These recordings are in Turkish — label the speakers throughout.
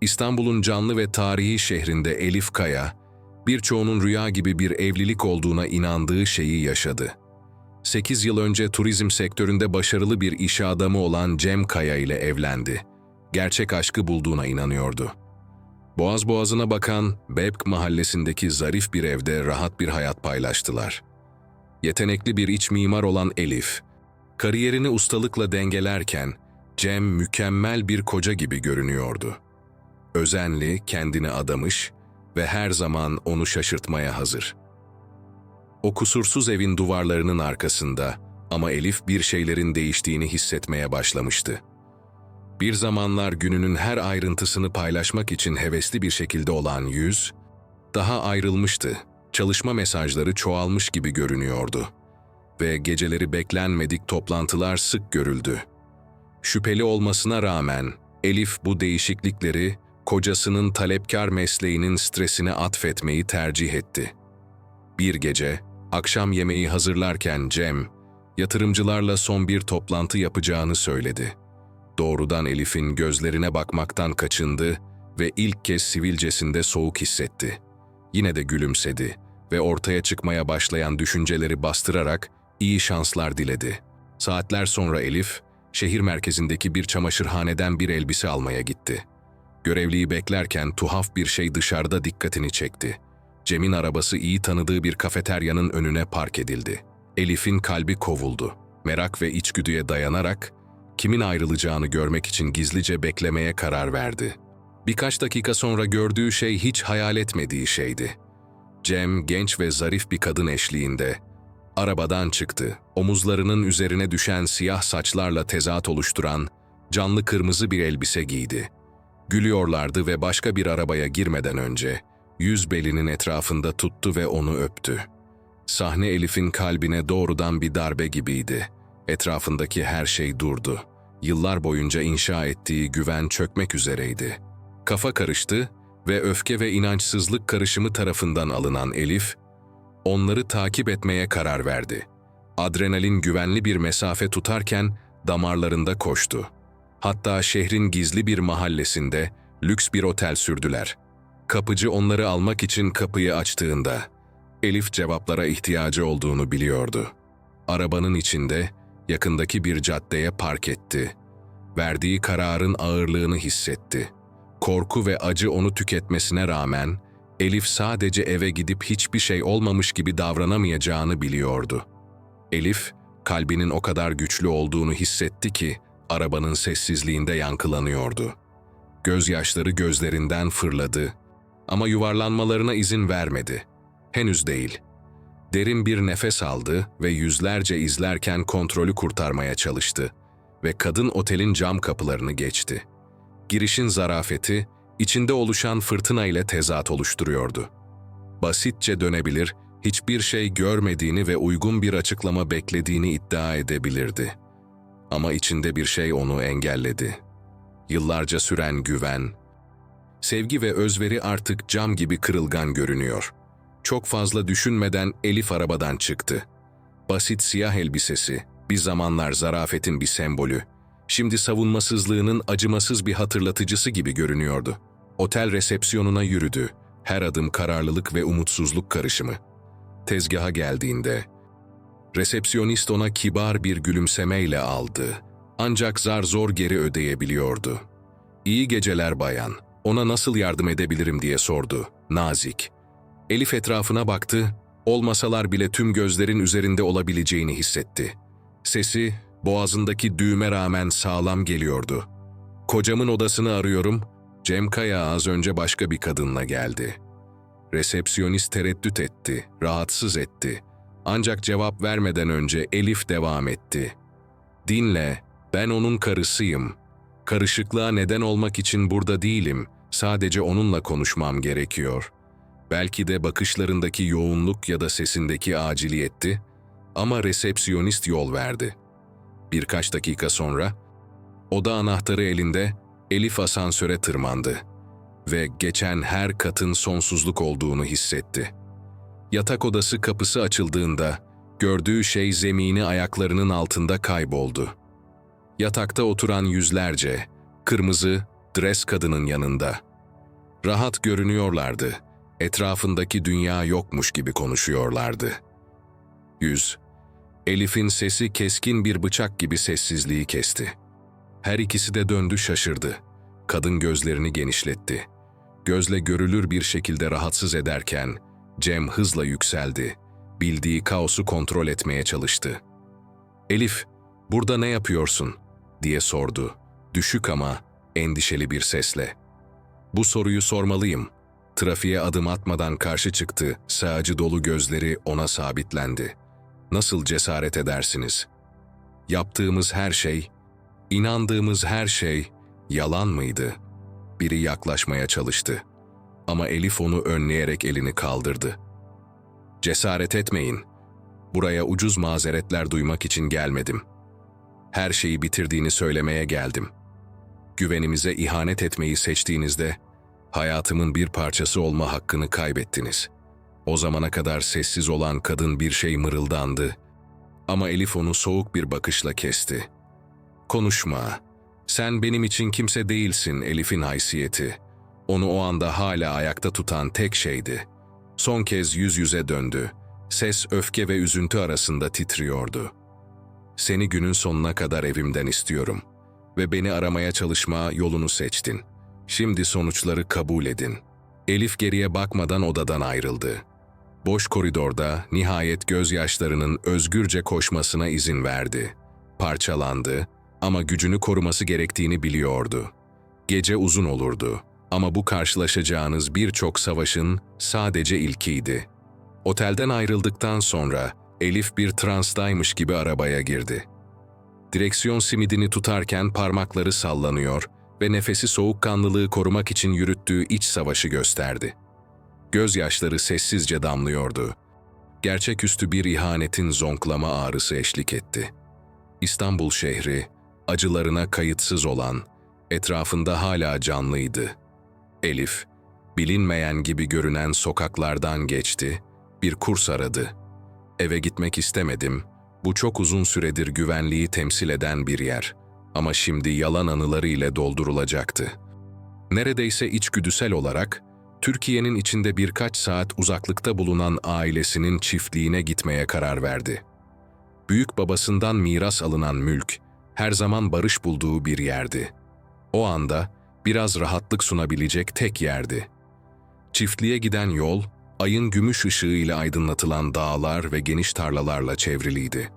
Speaker 1: İstanbul'un canlı ve tarihi şehrinde Elif Kaya, birçoğunun rüya gibi bir evlilik olduğuna inandığı şeyi yaşadı. 8 yıl önce turizm sektöründe başarılı bir iş adamı olan Cem Kaya ile evlendi. Gerçek aşkı bulduğuna inanıyordu. Boğaz boğazına bakan Bebk mahallesindeki zarif bir evde rahat bir hayat paylaştılar. Yetenekli bir iç mimar olan Elif, kariyerini ustalıkla dengelerken Cem mükemmel bir koca gibi görünüyordu. Özenli, kendini adamış ve her zaman onu şaşırtmaya hazır. O kusursuz evin duvarlarının arkasında ama Elif bir şeylerin değiştiğini hissetmeye başlamıştı. Bir zamanlar gününün her ayrıntısını paylaşmak için hevesli bir şekilde olan yüz, daha ayrılmıştı. Çalışma mesajları çoğalmış gibi görünüyordu. Ve geceleri beklenmedik toplantılar sık görüldü. Şüpheli olmasına rağmen Elif bu değişiklikleri kocasının talepkar mesleğinin stresine atfetmeyi tercih etti. Bir gece, akşam yemeği hazırlarken Cem, yatırımcılarla son bir toplantı yapacağını söyledi. Doğrudan Elif'in gözlerine bakmaktan kaçındı ve ilk kez sivilcesinde soğuk hissetti. Yine de gülümsedi ve ortaya çıkmaya başlayan düşünceleri bastırarak iyi şanslar diledi. Saatler sonra Elif, şehir merkezindeki bir çamaşırhaneden bir elbise almaya gitti. Görevliyi beklerken tuhaf bir şey dışarıda dikkatini çekti. Cem'in arabası iyi tanıdığı bir kafeteryanın önüne park edildi. Elif'in kalbi kovuldu. Merak ve içgüdüye dayanarak kimin ayrılacağını görmek için gizlice beklemeye karar verdi. Birkaç dakika sonra gördüğü şey hiç hayal etmediği şeydi. Cem genç ve zarif bir kadın eşliğinde arabadan çıktı. Omuzlarının üzerine düşen siyah saçlarla tezat oluşturan canlı kırmızı bir elbise giydi. Gülüyorlardı ve başka bir arabaya girmeden önce yüz belinin etrafında tuttu ve onu öptü. Sahne Elif'in kalbine doğrudan bir darbe gibiydi. Etrafındaki her şey durdu. Yıllar boyunca inşa ettiği güven çökmek üzereydi. Kafa karıştı ve öfke ve inançsızlık karışımı tarafından alınan Elif, onları takip etmeye karar verdi. Adrenalin güvenli bir mesafe tutarken damarlarında koştu. Hatta şehrin gizli bir mahallesinde lüks bir otel sürdüler. Kapıcı onları almak için kapıyı açtığında Elif cevaplara ihtiyacı olduğunu biliyordu. Arabanın içinde yakındaki bir caddeye park etti. Verdiği kararın ağırlığını hissetti. Korku ve acı onu tüketmesine rağmen Elif sadece eve gidip hiçbir şey olmamış gibi davranamayacağını biliyordu. Elif, kalbinin o kadar güçlü olduğunu hissetti ki arabanın sessizliğinde yankılanıyordu. Gözyaşları gözlerinden fırladı ama yuvarlanmalarına izin vermedi. Henüz değil. Derin bir nefes aldı ve yüzlerce izlerken kontrolü kurtarmaya çalıştı ve kadın otelin cam kapılarını geçti. Girişin zarafeti, içinde oluşan fırtına ile tezat oluşturuyordu. Basitçe dönebilir, hiçbir şey görmediğini ve uygun bir açıklama beklediğini iddia edebilirdi. Ama içinde bir şey onu engelledi. Yıllarca süren güven, sevgi ve özveri artık cam gibi kırılgan görünüyor. Çok fazla düşünmeden Elif arabadan çıktı. Basit siyah elbisesi, bir zamanlar zarafetin bir sembolü, şimdi savunmasızlığının acımasız bir hatırlatıcısı gibi görünüyordu. Otel resepsiyonuna yürüdü. Her adım kararlılık ve umutsuzluk karışımı. Tezgaha geldiğinde, resepsiyonist ona kibar bir gülümsemeyle aldı. Ancak zar zor geri ödeyebiliyordu. İyi geceler bayan, ona nasıl yardım edebilirim diye sordu, nazik. Elif etrafına baktı, olmasalar bile tüm gözlerin üzerinde olabileceğini hissetti. Sesi, boğazındaki düğme rağmen sağlam geliyordu. Kocamın odasını arıyorum, Cem Kaya az önce başka bir kadınla geldi. Resepsiyonist tereddüt etti, rahatsız etti. Ancak cevap vermeden önce Elif devam etti. Dinle, ben onun karısıyım. Karışıklığa neden olmak için burada değilim, sadece onunla konuşmam gerekiyor. Belki de bakışlarındaki yoğunluk ya da sesindeki aciliyetti ama resepsiyonist yol verdi. Birkaç dakika sonra, oda anahtarı elinde Elif asansöre tırmandı ve geçen her katın sonsuzluk olduğunu hissetti. Yatak odası kapısı açıldığında gördüğü şey zemini ayaklarının altında kayboldu. Yatakta oturan yüzlerce, kırmızı, dres kadının yanında Rahat görünüyorlardı. Etrafındaki dünya yokmuş gibi konuşuyorlardı. Yüz. Elif'in sesi keskin bir bıçak gibi sessizliği kesti. Her ikisi de döndü şaşırdı. Kadın gözlerini genişletti. Gözle görülür bir şekilde rahatsız ederken Cem hızla yükseldi. Bildiği kaosu kontrol etmeye çalıştı. Elif, burada ne yapıyorsun? diye sordu. Düşük ama endişeli bir sesle. Bu soruyu sormalıyım. Trafiğe adım atmadan karşı çıktı, sağcı dolu gözleri ona sabitlendi. Nasıl cesaret edersiniz? Yaptığımız her şey, inandığımız her şey yalan mıydı? Biri yaklaşmaya çalıştı. Ama Elif onu önleyerek elini kaldırdı. Cesaret etmeyin. Buraya ucuz mazeretler duymak için gelmedim. Her şeyi bitirdiğini söylemeye geldim. Güvenimize ihanet etmeyi seçtiğinizde hayatımın bir parçası olma hakkını kaybettiniz. O zamana kadar sessiz olan kadın bir şey mırıldandı. Ama Elif onu soğuk bir bakışla kesti. Konuşma. Sen benim için kimse değilsin Elif'in haysiyeti. Onu o anda hala ayakta tutan tek şeydi. Son kez yüz yüze döndü. Ses öfke ve üzüntü arasında titriyordu. Seni günün sonuna kadar evimden istiyorum. Ve beni aramaya çalışma yolunu seçtin. Şimdi sonuçları kabul edin. Elif geriye bakmadan odadan ayrıldı. Boş koridorda nihayet gözyaşlarının özgürce koşmasına izin verdi. Parçalandı ama gücünü koruması gerektiğini biliyordu. Gece uzun olurdu ama bu karşılaşacağınız birçok savaşın sadece ilkiydi. Otelden ayrıldıktan sonra Elif bir transtaymış gibi arabaya girdi. Direksiyon simidini tutarken parmakları sallanıyor ve nefesi soğukkanlılığı korumak için yürüttüğü iç savaşı gösterdi. Gözyaşları sessizce damlıyordu. Gerçeküstü bir ihanetin zonklama ağrısı eşlik etti. İstanbul şehri, acılarına kayıtsız olan, etrafında hala canlıydı. Elif, bilinmeyen gibi görünen sokaklardan geçti, bir kurs aradı. Eve gitmek istemedim, bu çok uzun süredir güvenliği temsil eden bir yer. Ama şimdi yalan anıları ile doldurulacaktı. Neredeyse içgüdüsel olarak, Türkiye'nin içinde birkaç saat uzaklıkta bulunan ailesinin çiftliğine gitmeye karar verdi. Büyük babasından miras alınan mülk, her zaman barış bulduğu bir yerdi. O anda biraz rahatlık sunabilecek tek yerdi. Çiftliğe giden yol, ayın gümüş ışığıyla aydınlatılan dağlar ve geniş tarlalarla çevriliydi.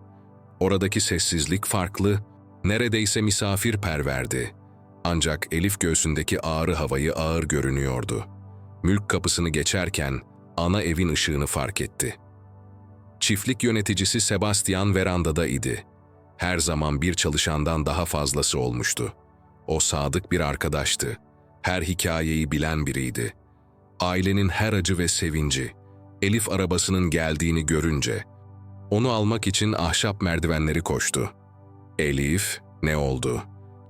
Speaker 1: Oradaki sessizlik farklı, neredeyse misafirperverdi. Ancak Elif göğsündeki ağrı havayı ağır görünüyordu. Mülk kapısını geçerken ana evin ışığını fark etti. Çiftlik yöneticisi Sebastian verandada idi. Her zaman bir çalışandan daha fazlası olmuştu. O sadık bir arkadaştı. Her hikayeyi bilen biriydi. Ailenin her acı ve sevinci, Elif arabasının geldiğini görünce, onu almak için ahşap merdivenleri koştu. Elif, ne oldu?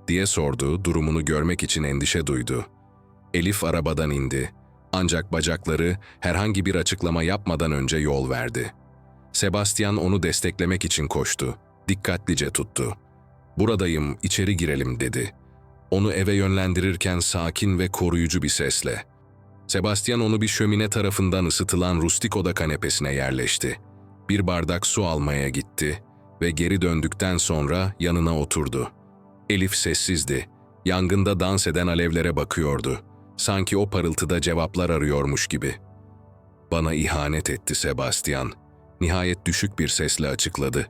Speaker 1: diye sordu, durumunu görmek için endişe duydu. Elif arabadan indi. Ancak bacakları herhangi bir açıklama yapmadan önce yol verdi. Sebastian onu desteklemek için koştu. Dikkatlice tuttu. "Buradayım, içeri girelim." dedi. Onu eve yönlendirirken sakin ve koruyucu bir sesle. Sebastian onu bir şömine tarafından ısıtılan rustik oda kanepesine yerleşti. Bir bardak su almaya gitti ve geri döndükten sonra yanına oturdu. Elif sessizdi. Yangında dans eden alevlere bakıyordu. Sanki o parıltıda cevaplar arıyormuş gibi. Bana ihanet etti Sebastian. Nihayet düşük bir sesle açıkladı.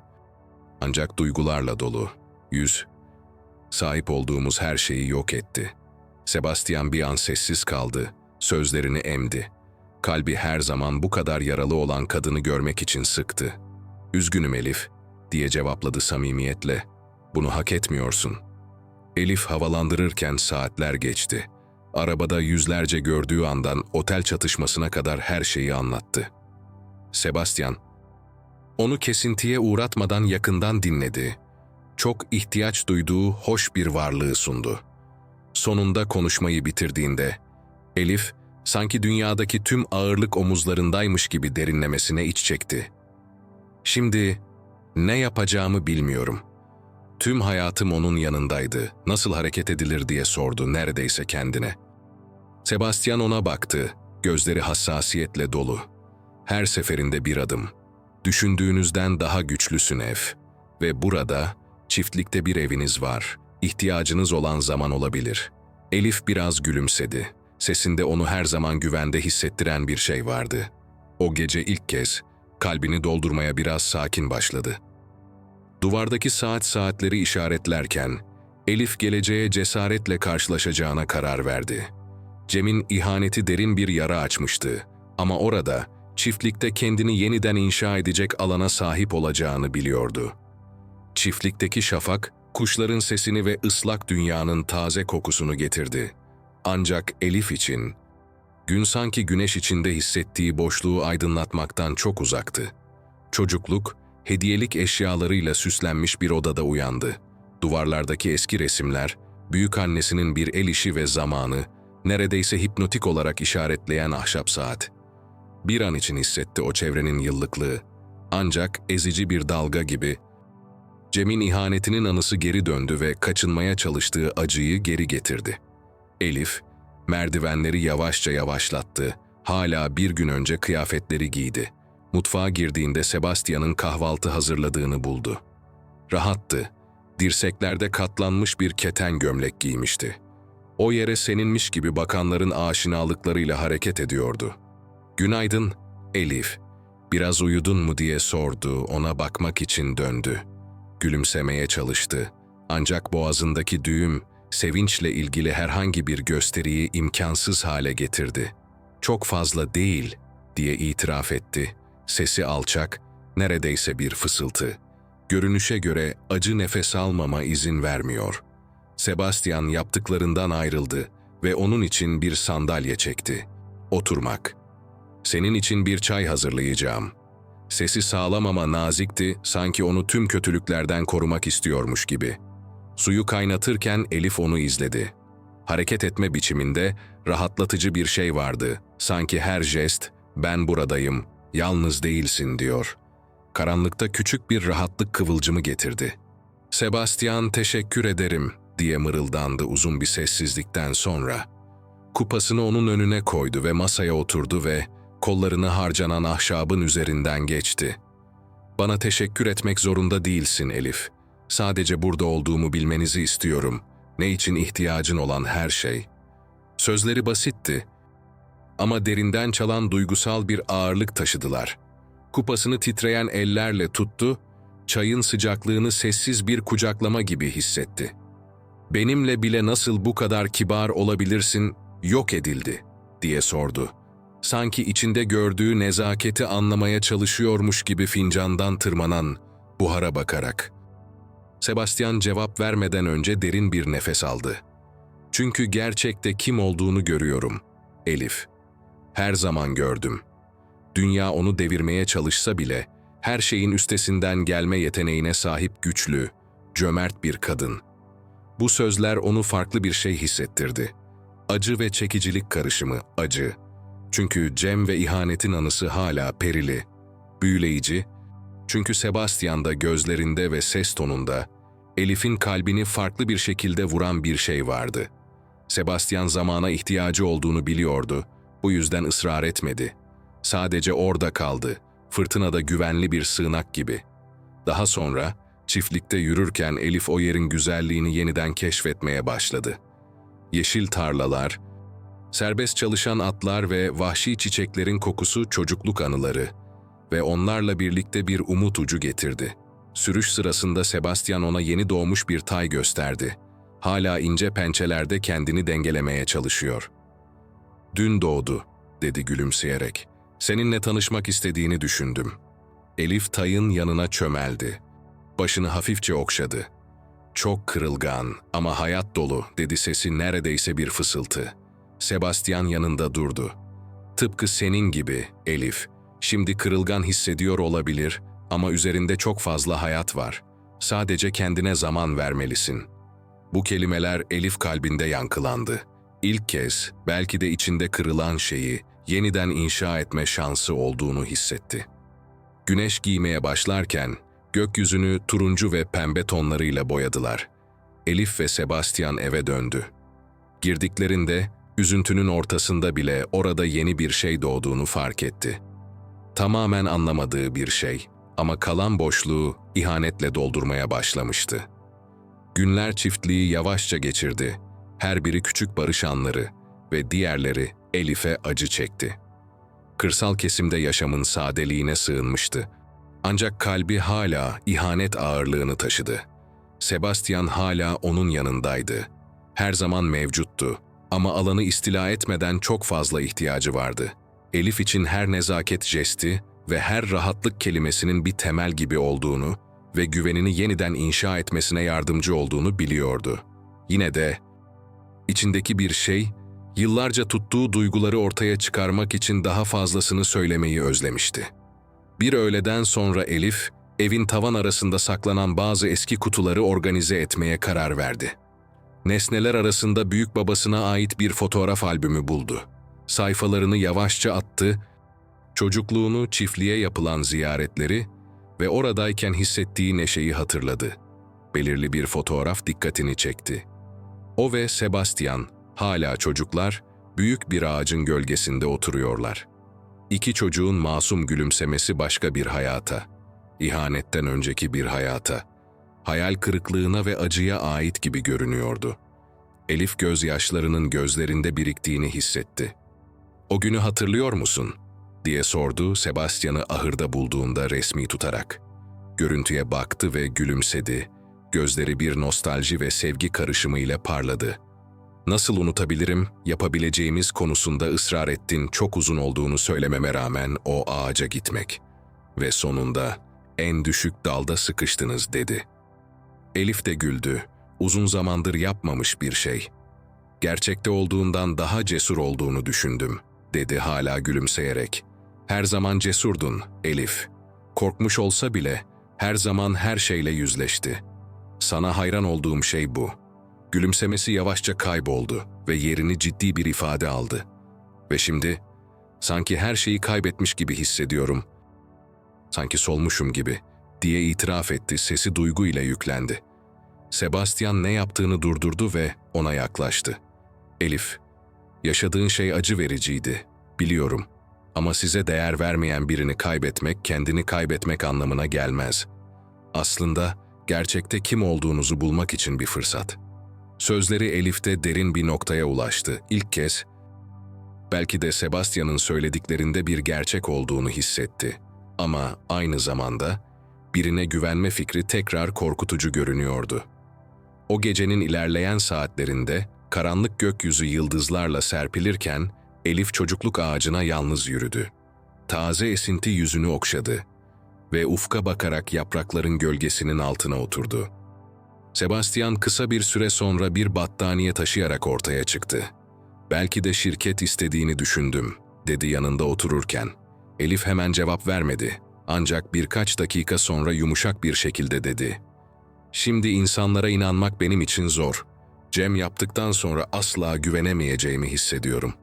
Speaker 1: Ancak duygularla dolu. Yüz. Sahip olduğumuz her şeyi yok etti. Sebastian bir an sessiz kaldı. Sözlerini emdi. Kalbi her zaman bu kadar yaralı olan kadını görmek için sıktı. Üzgünüm Elif, diye cevapladı samimiyetle. Bunu hak etmiyorsun. Elif havalandırırken saatler geçti. Arabada yüzlerce gördüğü andan otel çatışmasına kadar her şeyi anlattı. Sebastian, onu kesintiye uğratmadan yakından dinledi. Çok ihtiyaç duyduğu hoş bir varlığı sundu. Sonunda konuşmayı bitirdiğinde, Elif, sanki dünyadaki tüm ağırlık omuzlarındaymış gibi derinlemesine iç çekti. Şimdi ne yapacağımı bilmiyorum. Tüm hayatım onun yanındaydı. Nasıl hareket edilir diye sordu neredeyse kendine. Sebastian ona baktı, gözleri hassasiyetle dolu. Her seferinde bir adım. Düşündüğünüzden daha güçlüsün ev. Ve burada, çiftlikte bir eviniz var. İhtiyacınız olan zaman olabilir. Elif biraz gülümsedi. Sesinde onu her zaman güvende hissettiren bir şey vardı. O gece ilk kez kalbini doldurmaya biraz sakin başladı. Duvardaki saat saatleri işaretlerken Elif geleceğe cesaretle karşılaşacağına karar verdi. Cem'in ihaneti derin bir yara açmıştı ama orada çiftlikte kendini yeniden inşa edecek alana sahip olacağını biliyordu. Çiftlikteki şafak, kuşların sesini ve ıslak dünyanın taze kokusunu getirdi. Ancak Elif için, gün sanki güneş içinde hissettiği boşluğu aydınlatmaktan çok uzaktı. Çocukluk, hediyelik eşyalarıyla süslenmiş bir odada uyandı. Duvarlardaki eski resimler, büyük annesinin bir el işi ve zamanı, neredeyse hipnotik olarak işaretleyen ahşap saat. Bir an için hissetti o çevrenin yıllıklığı. Ancak ezici bir dalga gibi Cem'in ihanetinin anısı geri döndü ve kaçınmaya çalıştığı acıyı geri getirdi. Elif, merdivenleri yavaşça yavaşlattı. Hala bir gün önce kıyafetleri giydi. Mutfağa girdiğinde Sebastian'ın kahvaltı hazırladığını buldu. Rahattı. Dirseklerde katlanmış bir keten gömlek giymişti. O yere seninmiş gibi bakanların aşinalıklarıyla hareket ediyordu. Günaydın, Elif. Biraz uyudun mu diye sordu, ona bakmak için döndü. Gülümsemeye çalıştı. Ancak boğazındaki düğüm, sevinçle ilgili herhangi bir gösteriyi imkansız hale getirdi. Çok fazla değil, diye itiraf etti. Sesi alçak, neredeyse bir fısıltı. Görünüşe göre acı nefes almama izin vermiyor. Sebastian yaptıklarından ayrıldı ve onun için bir sandalye çekti. Oturmak. Senin için bir çay hazırlayacağım. Sesi sağlam ama nazikti, sanki onu tüm kötülüklerden korumak istiyormuş gibi. Suyu kaynatırken Elif onu izledi. Hareket etme biçiminde rahatlatıcı bir şey vardı. Sanki her jest, ben buradayım, yalnız değilsin diyor. Karanlıkta küçük bir rahatlık kıvılcımı getirdi. Sebastian teşekkür ederim diye mırıldandı uzun bir sessizlikten sonra. Kupasını onun önüne koydu ve masaya oturdu ve kollarını harcanan ahşabın üzerinden geçti. Bana teşekkür etmek zorunda değilsin Elif. Sadece burada olduğumu bilmenizi istiyorum. Ne için ihtiyacın olan her şey. Sözleri basitti ama derinden çalan duygusal bir ağırlık taşıdılar. Kupasını titreyen ellerle tuttu, çayın sıcaklığını sessiz bir kucaklama gibi hissetti. Benimle bile nasıl bu kadar kibar olabilirsin, yok edildi, diye sordu. Sanki içinde gördüğü nezaketi anlamaya çalışıyormuş gibi fincandan tırmanan, buhara bakarak. Sebastian cevap vermeden önce derin bir nefes aldı. Çünkü gerçekte kim olduğunu görüyorum. Elif. Her zaman gördüm. Dünya onu devirmeye çalışsa bile, her şeyin üstesinden gelme yeteneğine sahip güçlü, cömert bir kadın. Bu sözler onu farklı bir şey hissettirdi. Acı ve çekicilik karışımı, acı. Çünkü Cem ve ihanetin anısı hala perili, büyüleyici. Çünkü Sebastian'da gözlerinde ve ses tonunda, Elif'in kalbini farklı bir şekilde vuran bir şey vardı. Sebastian zamana ihtiyacı olduğunu biliyordu, bu yüzden ısrar etmedi. Sadece orada kaldı, fırtınada güvenli bir sığınak gibi. Daha sonra, çiftlikte yürürken Elif o yerin güzelliğini yeniden keşfetmeye başladı. Yeşil tarlalar, serbest çalışan atlar ve vahşi çiçeklerin kokusu çocukluk anıları ve onlarla birlikte bir umut ucu getirdi. Sürüş sırasında Sebastian ona yeni doğmuş bir tay gösterdi. Hala ince pençelerde kendini dengelemeye çalışıyor. Dün doğdu, dedi gülümseyerek. Seninle tanışmak istediğini düşündüm. Elif Tay'ın yanına çömeldi. Başını hafifçe okşadı. Çok kırılgan ama hayat dolu dedi sesi neredeyse bir fısıltı. Sebastian yanında durdu. Tıpkı senin gibi Elif. Şimdi kırılgan hissediyor olabilir ama üzerinde çok fazla hayat var. Sadece kendine zaman vermelisin. Bu kelimeler Elif kalbinde yankılandı. İlk kez belki de içinde kırılan şeyi yeniden inşa etme şansı olduğunu hissetti. Güneş giymeye başlarken gökyüzünü turuncu ve pembe tonlarıyla boyadılar. Elif ve Sebastian eve döndü. Girdiklerinde üzüntünün ortasında bile orada yeni bir şey doğduğunu fark etti. Tamamen anlamadığı bir şey ama kalan boşluğu ihanetle doldurmaya başlamıştı. Günler çiftliği yavaşça geçirdi. Her biri küçük barış anları ve diğerleri Elif'e acı çekti. Kırsal kesimde yaşamın sadeliğine sığınmıştı. Ancak kalbi hala ihanet ağırlığını taşıdı. Sebastian hala onun yanındaydı. Her zaman mevcuttu ama alanı istila etmeden çok fazla ihtiyacı vardı. Elif için her nezaket jesti ve her rahatlık kelimesinin bir temel gibi olduğunu ve güvenini yeniden inşa etmesine yardımcı olduğunu biliyordu. Yine de içindeki bir şey, yıllarca tuttuğu duyguları ortaya çıkarmak için daha fazlasını söylemeyi özlemişti. Bir öğleden sonra Elif, evin tavan arasında saklanan bazı eski kutuları organize etmeye karar verdi. Nesneler arasında büyük babasına ait bir fotoğraf albümü buldu. Sayfalarını yavaşça attı, çocukluğunu, çiftliğe yapılan ziyaretleri ve oradayken hissettiği neşeyi hatırladı. Belirli bir fotoğraf dikkatini çekti. O ve Sebastian, hala çocuklar, büyük bir ağacın gölgesinde oturuyorlar. İki çocuğun masum gülümsemesi başka bir hayata, ihanetten önceki bir hayata, hayal kırıklığına ve acıya ait gibi görünüyordu. Elif gözyaşlarının gözlerinde biriktiğini hissetti. "O günü hatırlıyor musun?" diye sordu Sebastian'ı ahırda bulduğunda resmi tutarak. Görüntüye baktı ve gülümsedi. Gözleri bir nostalji ve sevgi karışımı ile parladı. Nasıl unutabilirim, yapabileceğimiz konusunda ısrar ettin çok uzun olduğunu söylememe rağmen o ağaca gitmek. Ve sonunda en düşük dalda sıkıştınız dedi. Elif de güldü. Uzun zamandır yapmamış bir şey. Gerçekte olduğundan daha cesur olduğunu düşündüm, dedi hala gülümseyerek. Her zaman cesurdun, Elif. Korkmuş olsa bile her zaman her şeyle yüzleşti. Sana hayran olduğum şey bu. Gülümsemesi yavaşça kayboldu ve yerini ciddi bir ifade aldı. Ve şimdi sanki her şeyi kaybetmiş gibi hissediyorum. Sanki solmuşum gibi diye itiraf etti sesi duygu ile yüklendi. Sebastian ne yaptığını durdurdu ve ona yaklaştı. Elif, yaşadığın şey acı vericiydi, biliyorum. Ama size değer vermeyen birini kaybetmek, kendini kaybetmek anlamına gelmez. Aslında gerçekte kim olduğunuzu bulmak için bir fırsat. Sözleri Elif'te derin bir noktaya ulaştı. İlk kez, belki de Sebastian'ın söylediklerinde bir gerçek olduğunu hissetti. Ama aynı zamanda birine güvenme fikri tekrar korkutucu görünüyordu. O gecenin ilerleyen saatlerinde karanlık gökyüzü yıldızlarla serpilirken Elif çocukluk ağacına yalnız yürüdü. Taze esinti yüzünü okşadı ve ufka bakarak yaprakların gölgesinin altına oturdu. Sebastian kısa bir süre sonra bir battaniye taşıyarak ortaya çıktı. Belki de şirket istediğini düşündüm, dedi yanında otururken. Elif hemen cevap vermedi. Ancak birkaç dakika sonra yumuşak bir şekilde dedi. Şimdi insanlara inanmak benim için zor. Cem yaptıktan sonra asla güvenemeyeceğimi hissediyorum.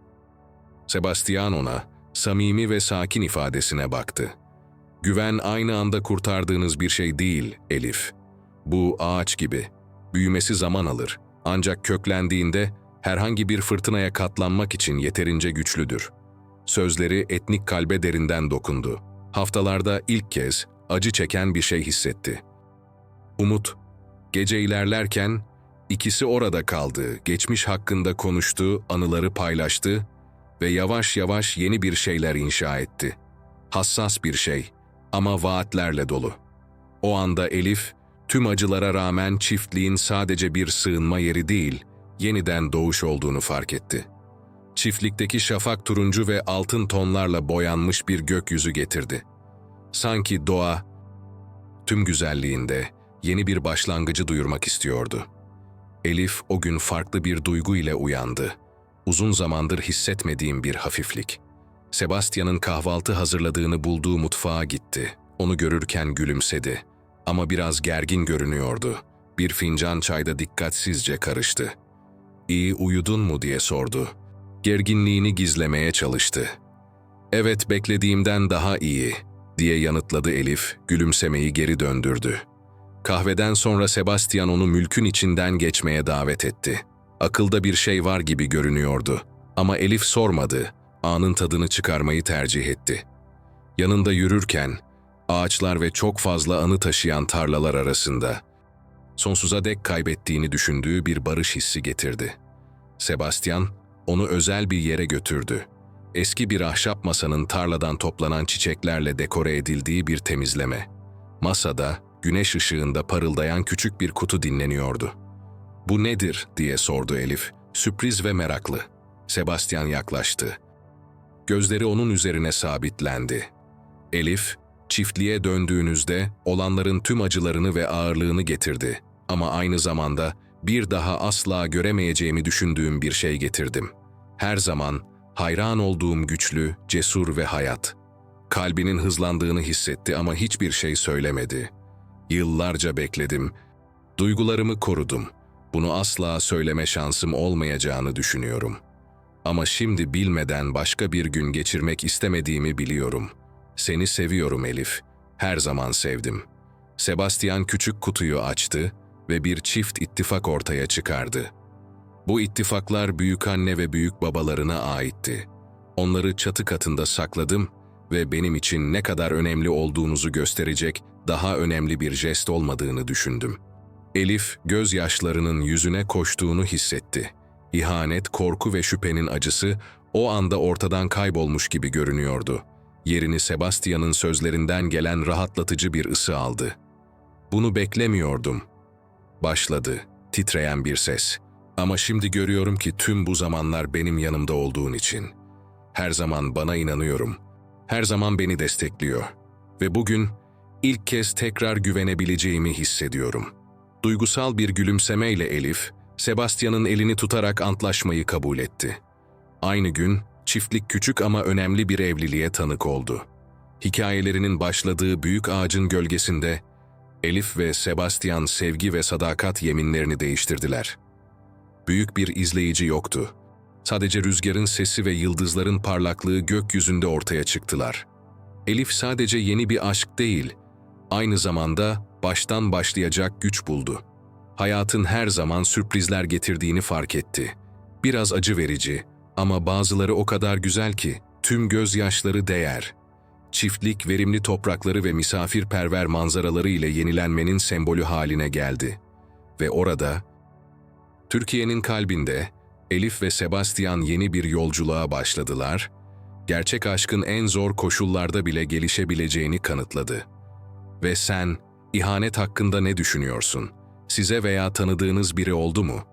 Speaker 1: Sebastian ona samimi ve sakin ifadesine baktı. Güven aynı anda kurtardığınız bir şey değil, Elif. Bu ağaç gibi. Büyümesi zaman alır. Ancak köklendiğinde herhangi bir fırtınaya katlanmak için yeterince güçlüdür. Sözleri etnik kalbe derinden dokundu. Haftalarda ilk kez acı çeken bir şey hissetti. Umut, gece ilerlerken ikisi orada kaldı, geçmiş hakkında konuştu, anıları paylaştı ve yavaş yavaş yeni bir şeyler inşa etti. Hassas bir şey ama vaatlerle dolu. O anda Elif, tüm acılara rağmen çiftliğin sadece bir sığınma yeri değil, yeniden doğuş olduğunu fark etti. Çiftlikteki şafak turuncu ve altın tonlarla boyanmış bir gökyüzü getirdi. Sanki doğa, tüm güzelliğinde yeni bir başlangıcı duyurmak istiyordu. Elif o gün farklı bir duygu ile uyandı. Uzun zamandır hissetmediğim bir hafiflik. Sebastian'ın kahvaltı hazırladığını bulduğu mutfağa gitti. Onu görürken gülümsedi. Ama biraz gergin görünüyordu. Bir fincan çayda dikkatsizce karıştı. İyi uyudun mu diye sordu. Gerginliğini gizlemeye çalıştı. Evet beklediğimden daha iyi diye yanıtladı Elif, gülümsemeyi geri döndürdü. Kahveden sonra Sebastian onu mülkün içinden geçmeye davet etti. Akılda bir şey var gibi görünüyordu Ama Elif sormadı, anın tadını çıkarmayı tercih etti. Yanında yürürken, ağaçlar ve çok fazla anı taşıyan tarlalar arasında, sonsuza dek kaybettiğini düşündüğü bir barış hissi getirdi. Sebastian, onu özel bir yere götürdü. Eski bir ahşap masanın tarladan toplanan çiçeklerle dekore edildiği bir temizleme. Masada, güneş ışığında parıldayan küçük bir kutu dinleniyordu. ''Bu nedir?'' diye sordu Elif, sürpriz ve meraklı. Sebastian yaklaştı. Gözleri onun üzerine sabitlendi. Elif, çiftliğe döndüğünüzde olanların tüm acılarını ve ağırlığını getirdi. Ama aynı zamanda bir daha asla göremeyeceğimi düşündüğüm bir şey getirdim. Her zaman hayran olduğum güçlü, cesur ve hayat. Kalbinin hızlandığını hissetti ama hiçbir şey söylemedi. Yıllarca bekledim. Duygularımı korudum. Bunu asla söyleme şansım olmayacağını düşünüyorum. Ama şimdi bilmeden başka bir gün geçirmek istemediğimi biliyorum. Seni seviyorum Elif. Her zaman sevdim. Sebastian küçük kutuyu açtı ve bir çift ittifak ortaya çıkardı. Bu ittifaklar büyük anne ve büyük babalarına aitti. Onları çatı katında sakladım ve benim için ne kadar önemli olduğunuzu gösterecek daha önemli bir jest olmadığını düşündüm. Elif gözyaşlarının yüzüne koştuğunu hissetti. İhanet, korku ve şüphenin acısı o anda ortadan kaybolmuş gibi görünüyordu. Yerini Sebastian'ın sözlerinden gelen rahatlatıcı bir ısı aldı. Bunu beklemiyordum. Başladı, titreyen bir ses. Ama şimdi görüyorum ki tüm bu zamanlar benim yanımda olduğun için. Her zaman bana inanıyorum. Her zaman beni destekliyor. Ve bugün ilk kez tekrar güvenebileceğimi hissediyorum. Duygusal bir gülümsemeyle Elif, Sebastian'ın elini tutarak antlaşmayı kabul etti. Aynı gün çiftlik küçük ama önemli bir evliliğe tanık oldu. Hikayelerinin başladığı büyük ağacın gölgesinde Elif ve Sebastian sevgi ve sadakat yeminlerini değiştirdiler. Büyük bir izleyici yoktu. Sadece rüzgarın sesi ve yıldızların parlaklığı gökyüzünde ortaya çıktılar. Elif sadece yeni bir aşk değil, aynı zamanda baştan başlayacak güç buldu. Hayatın her zaman sürprizler getirdiğini fark etti. Biraz acı verici ama bazıları o kadar güzel ki tüm gözyaşları değer. Çiftlik verimli toprakları ve misafirperver manzaraları ile yenilenmenin sembolü haline geldi. Ve orada, Türkiye'nin kalbinde Elif ve Sebastian yeni bir yolculuğa başladılar, gerçek aşkın en zor koşullarda bile gelişebileceğini kanıtladı. Ve sen, ihanet hakkında ne düşünüyorsun? Size veya tanıdığınız biri oldu mu?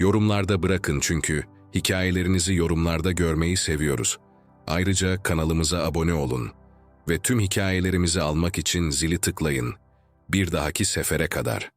Speaker 1: Yorumlarda bırakın çünkü hikayelerinizi yorumlarda görmeyi seviyoruz. Ayrıca kanalımıza abone olun ve tüm hikayelerimizi almak için zili tıklayın. Bir dahaki sefere kadar.